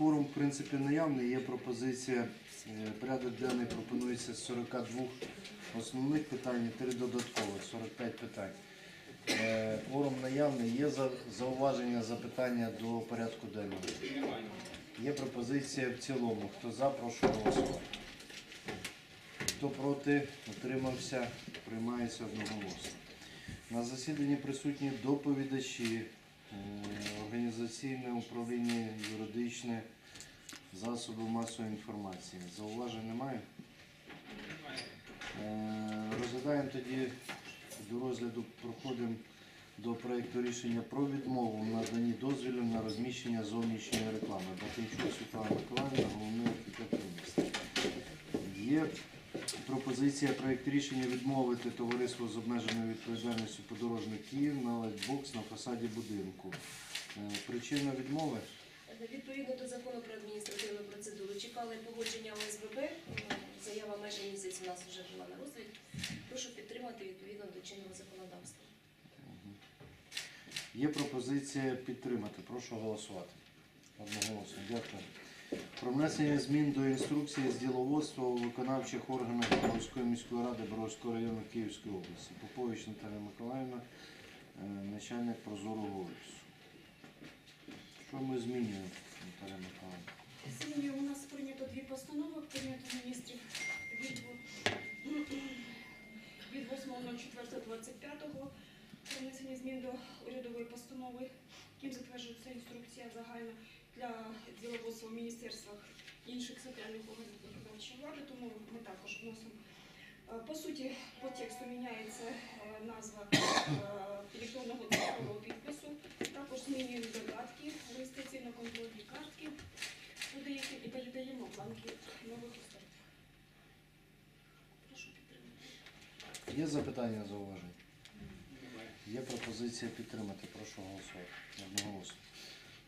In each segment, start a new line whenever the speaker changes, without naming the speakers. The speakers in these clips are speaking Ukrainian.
Кворум, в принципі, наявний. Є пропозиція. е, Порядок денний пропонується з 42 основних питань, 3 додаткових, 45 питань. Е, Кворум наявний. Є зауваження, запитання до порядку денного? Є пропозиція в цілому. Хто за, прошу голосувати. Хто проти, утримався, приймається одноголосно. На засіданні присутні доповідачі, е, організаційне управління, юридичне, засоби масової інформації. Зауважень немає? Е, Розглядаємо тоді до розгляду, проходимо до проєкту рішення про відмову в наданні дозволів на розміщення зовнішньої реклами. Батинчук Світлана Миколаївна, головний архітектор міста. Є пропозиція проєкт рішення відмовити товариство з обмеженою відповідальністю подорожник Київ на лайтбокс на фасаді будинку. Е, Причина відмови
Відповідно до закону про адміністративну процедуру чекали погодження ОСББ. Заява майже місяць у нас вже була на розгляді. Прошу підтримати відповідно до чинного законодавства.
є пропозиція підтримати. Прошу голосувати. Одноголосно. Дякую. Про внесення змін до інструкції з діловодства у виконавчих органах Боровської міської ради Боровського району Київської області. Попович Наталія Миколаївна, е, начальник прозорого офісу. Що ми змінюємо, Наталія Миколаївна?
Сьогодні у нас прийнято дві постанови Кабінету міністрів від, від 8.04.25 про внесення змін до урядової постанови, яким затверджується інструкція загальна для міністерствах інших центральних органів виконавчої влади, тому ми також вносимо. Е, По суті, по тексту міняється е, назва е, електронного цифрового підпису, також змінюємо додатки, реєстраційно-контрольні картки і передаємо бланки нових остатів. Прошу підтримати.
Є запитання, зауваження? Є пропозиція підтримати. Прошу голосувати. Одноголосно.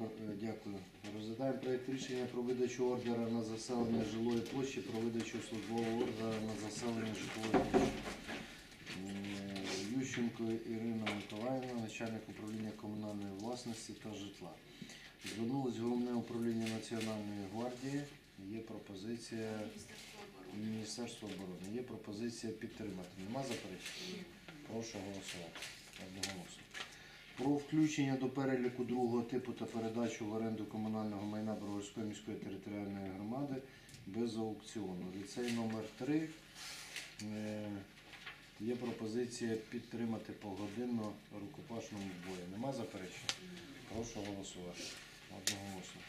Е, Дякую. Розглядаємо проєкт рішення про видачу ордера на заселення жилої площі, про видачу службового ордера на заселення житлової площі. Е, Ющенко Ірина Миколаївна, начальник управління комунальної власності та житла. Звернулось головне управління Національної гвардії. Є пропозиція
Міністерство оборони.
Оборони. Є пропозиція підтримати. Нема заперечень? Прошу голосувати. Одноголосно. Про включення до переліку другого типу та передачу в оренду комунального майна Броварської міської територіальної громади без аукціону. Ліцей номер 3 Є пропозиція підтримати погодинно рукопашному бою. Нема заперечень? Прошу голосувати. Одноголосно.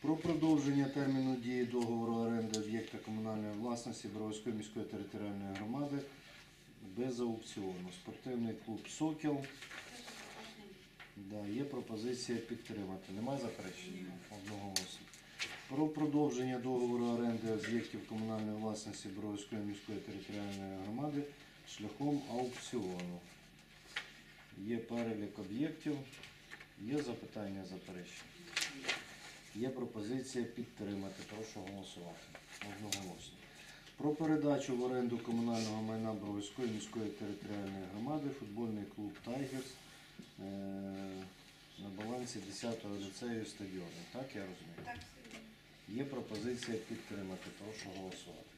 Про продовження терміну дії договору оренди об'єкта комунальної власності Броварської міської територіальної громади без аукціону. Спортивний клуб Сокіл. Да, є пропозиція підтримати. Немає заперечень? Одноголосно. Про продовження договору оренди об'єктів комунальної власності Броварської міської територіальної громади шляхом аукціону. Є перелік об'єктів. Є запитання, заперечення. Є пропозиція підтримати. Прошу голосувати. Одноголосно. Про передачу в оренду комунального майна Бровської міської територіальної громади футбольний клуб Тайгерс на балансі 10-го ліцею стадіону. Так я розумію?
Так,
Є пропозиція підтримати. Прошу голосувати.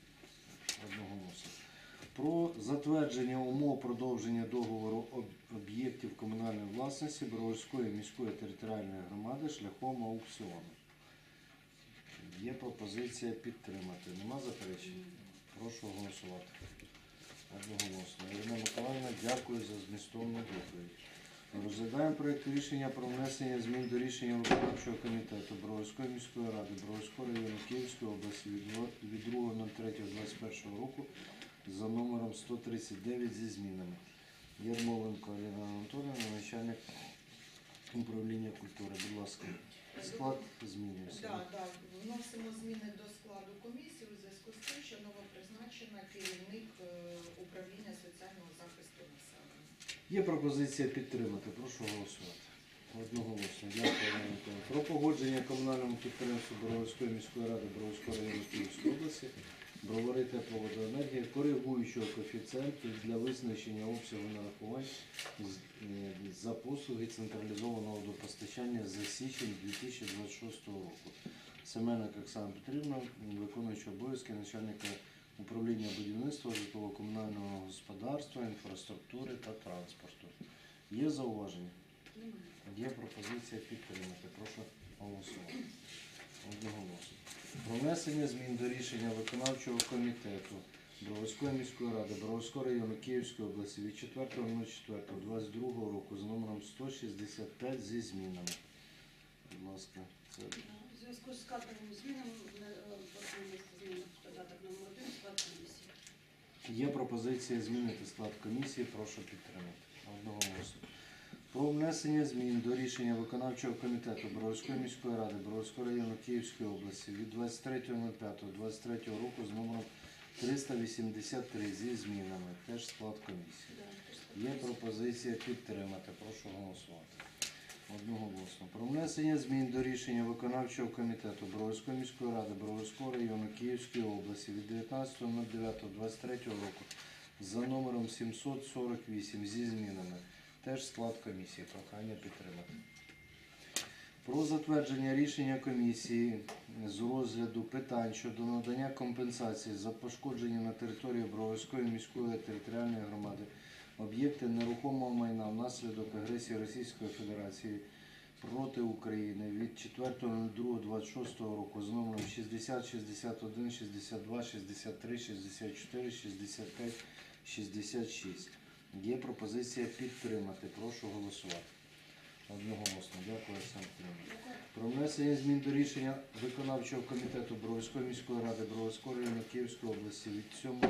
Одноголосно. Про затвердження умов продовження договору об'єктів комунальної власності Броварської міської територіальної громади шляхом аукціону. Є пропозиція підтримати. Нема заперечень? Прошу голосувати. Одноголосно. Ірина Миколаївна, дякую за змістовну доповідь. Розглядаємо проєкт рішення про внесення змін до рішення виконавчого комітету Броварської міської ради Броварського району Київської області від 2.03.21 року за номером 139 зі змінами. Ярмоленко Аліна Анатолійовна, начальник управління культури. Будь ласка, склад змінюється.
Да, да, вносимо зміни до складу комісії у зв'язку з тим, що новопризначена керівник е, управління соціального захисту населення.
Є пропозиція підтримати. Прошу голосувати. Одноголосно. Дякую, Про погодження комунальному підприємству Броварської міської ради Броварського району Київської області Бровари тепловодоенергія коригуючого коефіцієнту для визначення обсягу нарахувань е, за послуги централізованого водопостачання за січень 2026 року. Семенок Оксана Петрівна, виконуюча обов'язки начальника управління будівництва, житлово-комунального господарства, інфраструктури та транспорту. Є зауваження? Є пропозиція підтримати. Прошу голосувати. Одноголосно. Про внесення змін до рішення виконавчого комітету Броварської міської ради Броварського району Київської області від 4.04.22 року з номером 165 зі змінами. Будь ласка, це
У зв'язку з кадровими змінами пропонується зміни в додаток номер 1 склад комісії.
Є пропозиція змінити склад комісії. Прошу підтримати. Одноголосно. Про внесення змін до рішення виконавчого комітету Броварської міської ради Броварського району Київської області від 23.05.23 року з номером 383 зі змінами. Теж склад комісії. Є пропозиція підтримати. Прошу голосувати. Одноголосно. Про внесення змін до рішення виконавчого комітету Броварської міської ради Броварського району Київської області від 19.09.23 року за номером 748 зі змінами. Теж склад комісії. Прохання підтримати. Про затвердження рішення комісії з розгляду питань щодо надання компенсації за пошкодження на території Броварської міської територіальної громади об'єкти нерухомого майна внаслідок агресії Російської Федерації проти України від 4.02.26 року з номером 60, 61, 62, 63, 64, 65, 66. Є пропозиція підтримати. Прошу голосувати. Одноголосно. Дякую, Олександр. Про внесення змін до рішення виконавчого комітету Броварської міської ради Броварського району Київської області від 7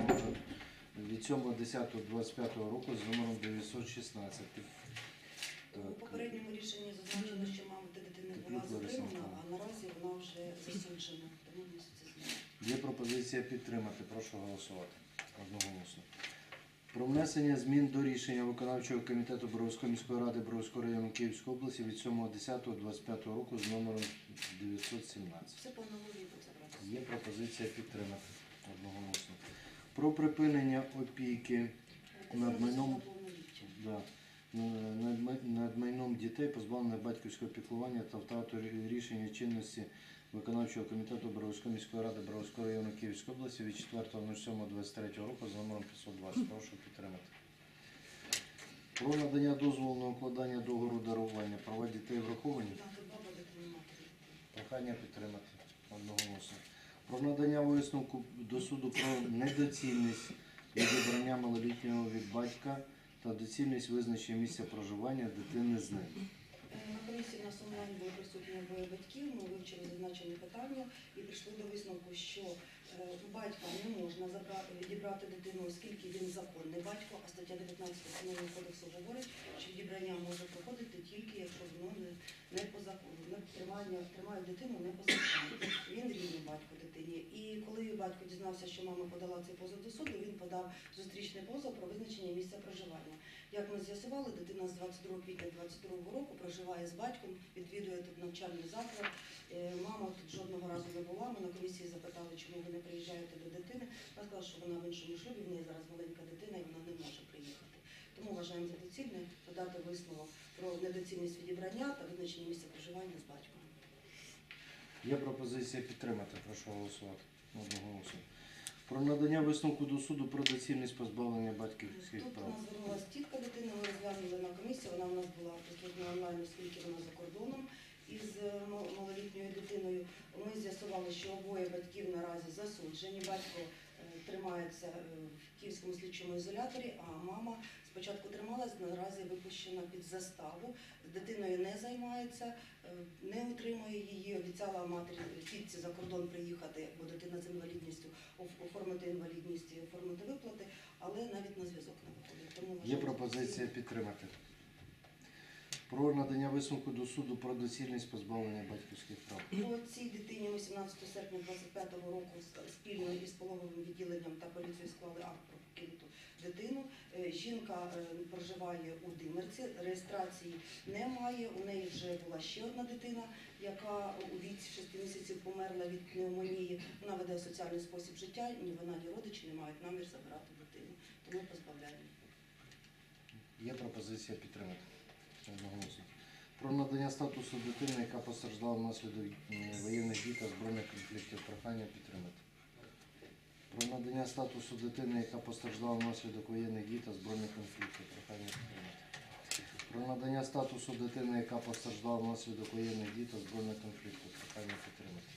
від 7.10.25 року з номером 916.
У попередньому рішенні зазначено, що мама та дитина була затримана, а наразі вона вже засуджена. Тому вноситься зміни.
Є пропозиція підтримати. Прошу голосувати. Одноголосно. Про внесення змін до рішення виконавчого комітету Броварської міської ради Броварського району Київської області від 7.10.25 року з номером 917.
Все по буде.
Є пропозиція підтримати одноголосно. Про припинення опіки Над майном- да, над, над майном дітей, позбавлених батьківського піклування та втрату рішення чинності виконавчого комітету Броварської міської ради Броварського району Київської області від 4.07.23 року за номером 520. Прошу підтримати. Про надання дозволу на укладання договору дарування права дітей враховані. Прохання підтримати одноголосно. Про надання висновку до суду про недоцільність відібрання малолітнього від батька та доцільність визначення місця проживання дитини з ним.
Е, На комісії в нас онлайн були присутні обоє батьків, ми вивчили зазначені питання і прийшли до висновку, що е, у батька не можна відібрати дитину, оскільки він законний батько, а стаття 19 Основного кодексу говорить, що відібрання може проходити тільки якщо воно не, по закону, тримає дитину не по закону. Він рідний батько дитині. І коли батько дізнався, що мама подала цей позов до суду, він подав зустрічний позов про визначення місця проживання. Як ми з'ясували, дитина з 22 квітня 22 року проживає з батьком, відвідує тут навчальний заклад. Е, Мама тут жодного разу не була. Ми на комісії запитали, чому ви не приїжджаєте до дитини. Вона сказала, що вона в іншому шлюбі, в неї зараз маленька дитина і вона не може приїхати. Тому вважаємо за доцільне подати висновок про недоцільність відібрання та визначення місця проживання з батьком.
Є пропозиція підтримати. Прошу голосувати. Одноголосно. Про надання висновку до суду про доцільність позбавлення батьківських
Тут у
прав.
нас звернулася тітка дитини, ми розглянули на комісії, вона в нас була присутня онлайн, оскільки вона за кордоном із е, мал- малолітньою дитиною. Ми з'ясували, що обоє батьків наразі засуджені. Батько е, тримається е, в Київському слідчому ізоляторі, а мама спочатку трималась, наразі випущена під заставу. З дитиною не займається, е, не утримує її. Обіцяла матері тітці за кордон приїхати, бо дитина з інвалідністю оформити інвалідність і оформити виплати, але навіть на зв'язок не виходить. Тому
Є пропозиція підтримати. Про надання висновку до суду про доцільність позбавлення батьківських прав.
По цій дитині ми 17 серпня 25 року спільно із пологовим відділенням та поліцією склали акт про покинуту дитину. Е, Жінка е, проживає у Димерці, реєстрації немає. У неї вже була ще одна дитина, яка у віці 6 місяців померла від пневмонії. Вона веде соціальний спосіб життя, ні вона, ні родичі не мають намір забирати дитину. Тому позбавляємо.
Є пропозиція підтримати. Про надання статусу дитини, яка постраждала внаслідок воєнних дій та збройних конфліктів. Прохання підтримати. Про надання статусу дитини, яка постраждала внаслідок воєнних дій та збройних конфліктів. Прохання підтримати. Про надання статусу дитини, яка постраждала внаслідок воєнних дій та збройних конфліктів. Прохання підтримати.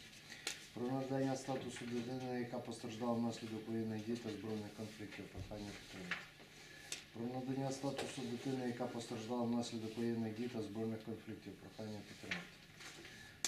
Про надання статусу дитини, яка постраждала внаслідок воєнних дій та збройних конфліктів. Прохання підтримати. Про надання статусу дитини, яка постраждала внаслідок воєнних дій та збройних конфліктів. Прохання підтримати.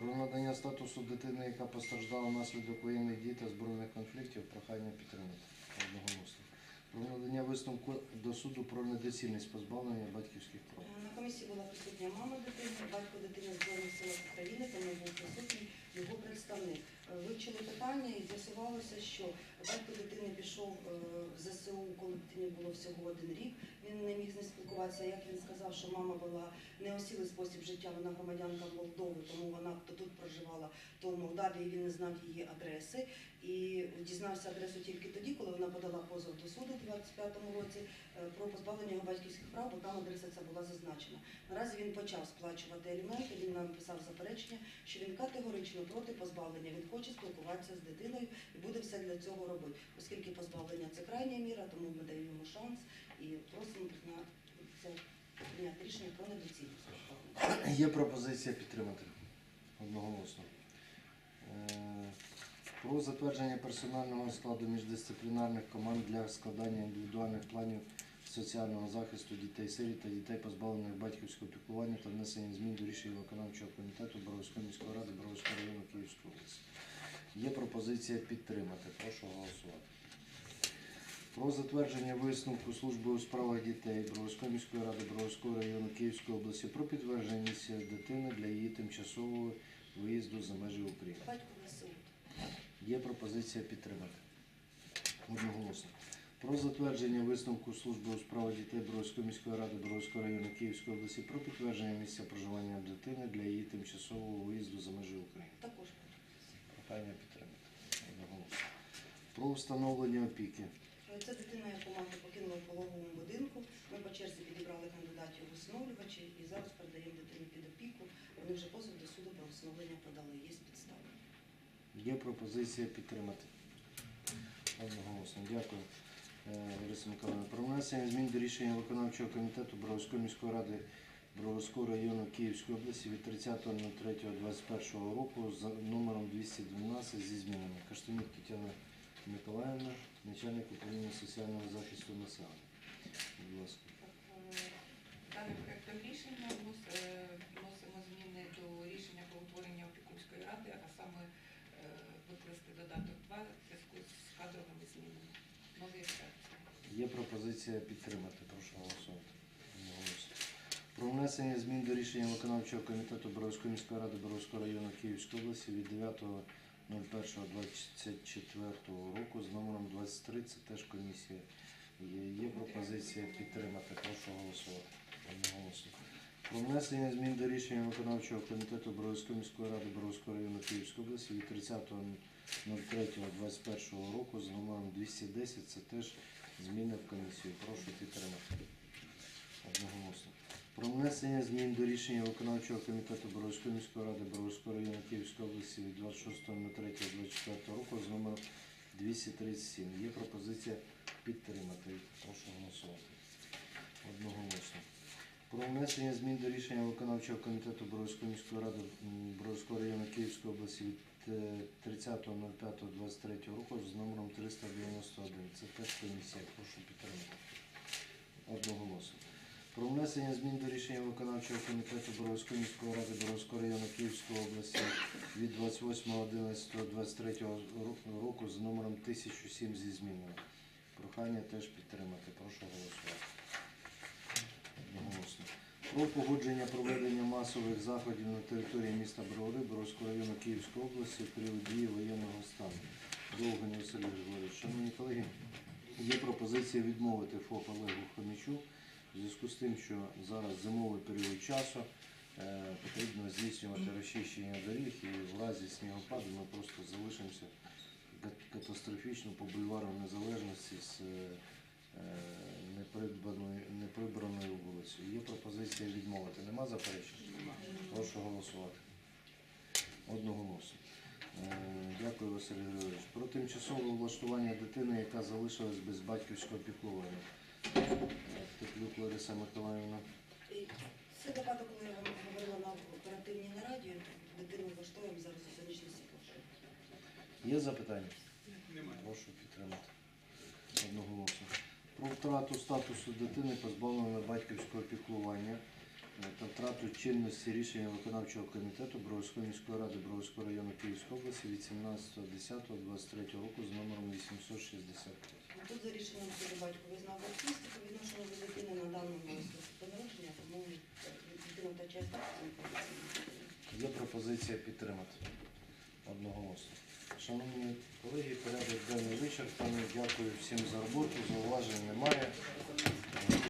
Про надання статусу дитини, яка постраждала внаслідок воєнних дій та збройних конфліктів. Прохання підтримати. Одноголосно. Про надання висновку до суду про недоцільність позбавлення батьківських прав.
Комісії була присутня мама дитини, батько дитини Збройних сил України, тому був присутній його представник. Е, Вивчили питання і з'ясувалося, що батько дитини пішов е, в ЗСУ, коли дитині було всього один рік. Він не міг з ним спілкуватися. Як він сказав, що мама була неосілий спосіб життя, вона громадянка Молдови, тому вона тут проживала, то в Молдавії він не знав її адреси. І дізнався адресу тільки тоді, коли вона подала позов до суду у 25-му році е, про позбавлення його батьківських прав, бо там адреса ця була зазначена. Наразі він почав сплачувати аліменти, він нам писав заперечення, що він категорично проти позбавлення. Він хоче спілкуватися з дитиною і буде все для цього робити. Оскільки позбавлення це крайня міра, тому ми даємо йому шанс і просимо це прийняти рішення про недоцільність позбавлення.
Є пропозиція підтримати одноголосно. Е, Про затвердження персонального складу міждисциплінарних команд для складання індивідуальних планів соціального захисту дітей сиріт та дітей, позбавлених батьківського піклування та внесення змін до рішення виконавчого комітету Боровської міської ради Боровського району Київської області. Є пропозиція підтримати. Прошу голосувати. Про затвердження висновку служби у справах дітей Броварської міської ради Броварського району Київської області про підтвердження місця дитини для її тимчасового виїзду за межі України. Є пропозиція підтримати. Одноголосно. Про затвердження висновку служби у справах дітей Броварської міської ради Броварського району Київської області про підтвердження місця проживання дитини для її тимчасового виїзду за межі України.
Також
Прохання підтримати. Одноголосно. Про встановлення опіки.
Це дитина, яку мати покинула в пологовому будинку. Ми по черзі підібрали кандидатів усиновлювачі і зараз передаємо дитину під опіку. Вони вже позов до суду про усиновлення подали. Є підстави.
Є пропозиція підтримати. Одноголосно. Дякую, е, Лариса Миколаївна. Про внесення змін до рішення виконавчого комітету Броварської міської ради Броварського району Київської області від 30.03.21 року за номером 212 зі змінами. Каштанюк Тетяна Миколаївна, начальник управління соціального захисту населення. Будь ласка.
Даним проектом рішення е, вносимо зміни до рішення про утворення опікунської ради, а саме е, викласти додаток 2 в зв'язку з кадровими змінами. Редакції.
Є пропозиція підтримати. Прошу голосувати. Про внесення змін до рішення виконавчого комітету Боровської міської ради Боровського району Київської області від 9.01.24 року з номером 23. Це теж комісія. Є, пропозиція підтримати. Прошу голосувати. Про внесення змін до рішення виконавчого комітету Боровської міської ради Боровського району Київської області від 30.03.21 року з номером 210. Це теж зміни в комісію. Прошу підтримати. Одноголосно. Про внесення змін до рішення виконавчого комітету Боровської міської ради Боровського району Київської області від 26.03.24 року з номером 237. Є пропозиція підтримати. Прошу голосувати. Одноголосно. Про внесення змін до рішення виконавчого комітету Боровської міської ради Боровського району Київської області від 30.05.23 року з номером 391. Це теж комісія. Прошу підтримати. Одноголосно. Про внесення змін до рішення виконавчого комітету Боровської міської ради Боровського району Київської області від 28.11.23 року з номером 1007 зі змінами. Прохання теж підтримати. Прошу голосувати. Одноголосно. Про погодження проведення масових заходів на території міста Бровари, Броварського району Київської області в період дії воєнного стану. Довгань Василь Григорович. Шановні колеги, є пропозиція відмовити ФОП Олегу Хомічу в зв'язку з тим, що зараз зимовий період часу. е, Потрібно здійснювати розчищення доріг і в разі снігопаду ми просто залишимося катастрофічно по бульвару Незалежності з е, неприбраною вулицею. Є пропозиція відмовити. Нема заперечень? Прошу голосувати. Одноголосно. Е, Дякую, Василь Григорович. Про тимчасове влаштування дитини, яка залишилась без батьківського піклування. Е, Теплюк Лариса Миколаївна.
Це випадок, коли я вам говорила на оперативній нараді, дитину влаштовуємо зараз у сонячний світло.
Є запитання? Прошу підтримати. Одноголосно. Про втрату статусу дитини, позбавленої батьківського піклування е, та втрату чинності рішення виконавчого комітету Бровської міської ради Бровського району Київської області від 17.10.23 року з номером 865.
Тут за рішенням суду батько визнав батьківство по відношенню до дитини на даному по тому дитина статус неповноцінної.
Є пропозиція підтримати. Одноголосно. Шановні колеги, порядок денний вичерпаний. Дякую всім за роботу. Зауважень немає.